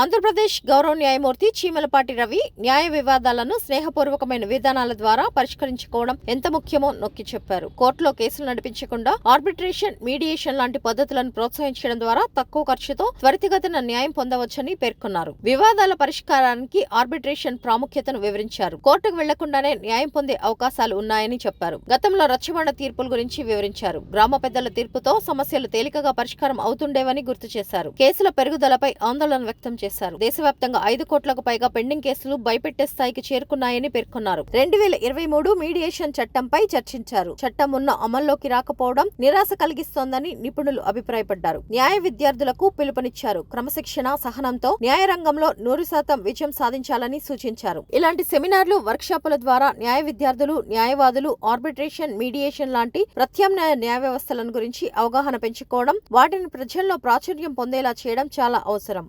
ఆంధ్రప్రదేశ్ గౌరవ న్యాయమూర్తి చీమలపాటి రవి న్యాయ వివాదాలను స్నేహపూర్వకమైన విధానాల ద్వారా పరిష్కరించుకోవడం ఎంత ముఖ్యమో నొక్కి చెప్పారు. కోర్టులో కేసులు నడిపించకుండా ఆర్బిట్రేషన్ మీడియేషన్ లాంటి పద్ధతులను ప్రోత్సహించడం ద్వారా తక్కువ ఖర్చుతో త్వరితగతిన న్యాయం పొందవచ్చని పేర్కొన్నారు. వివాదాల పరిష్కారానికి ఆర్బిట్రేషన్ ప్రాముఖ్యతను వివరించారు. కోర్టుకు వెళ్ళకుండానే న్యాయం పొందే అవకాశాలు ఉన్నాయని చెప్పారు. గతంలో రచ్చబండ తీర్పుల గురించి వివరించారు. గ్రామ పెద్దల తీర్పుతో సమస్యలు తేలికగా పరిష్కారం అవుతుండేవని గుర్తు చేశారు. కేసుల పెరుగుదలపై ఆందోళన వ్యక్తం చేశారు. దేశవ్యాప్తంగా ఐదు కోట్లకు పైగా పెండింగ్ కేసులు భయపెట్టే స్థాయికి చేరుకున్నాయని పేర్కొన్నారు. రెండు వేల ఇరవై మూడు మీడియేషన్ చట్టంపై చర్చించారు. చట్టం ఉన్న అమల్లోకి రాకపోవడం నిరాశ కలిగిస్తోందని నిపుణులు అభిప్రాయపడ్డారు. న్యాయ విద్యార్థులకు పిలుపునిచ్చారు. క్రమశిక్షణ సహనంతో న్యాయ రంగంలో నూరు శాతం విజయం సాధించాలని సూచించారు. ఇలాంటి సెమినార్లు వర్క్షాపుల ద్వారా న్యాయ విద్యార్థులు న్యాయవాదులు ఆర్బిట్రేషన్ మీడియేషన్ లాంటి ప్రత్యామ్నాయ న్యాయ వ్యవస్థలను గురించి అవగాహన పెంచుకోవడం వాటిని ప్రజల్లో ప్రాచుర్యం పొందేలా చేయడం చాలా అవసరం.